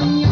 España.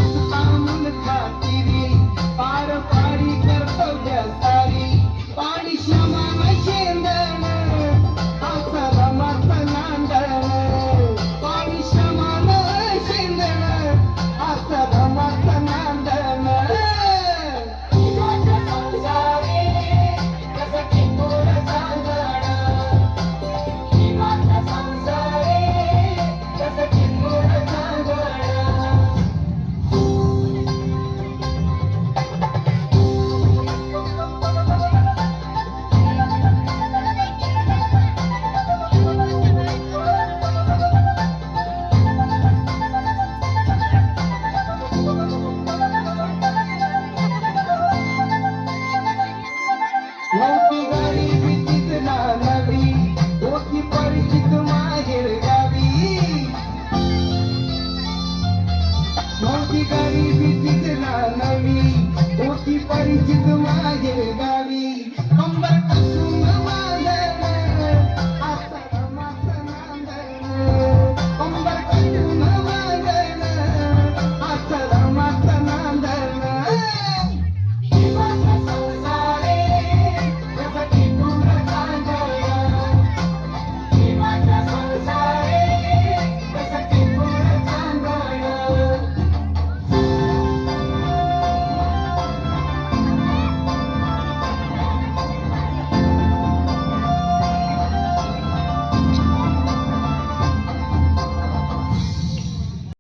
नव्हती गरीबी तिथला नवी होती परिचित मा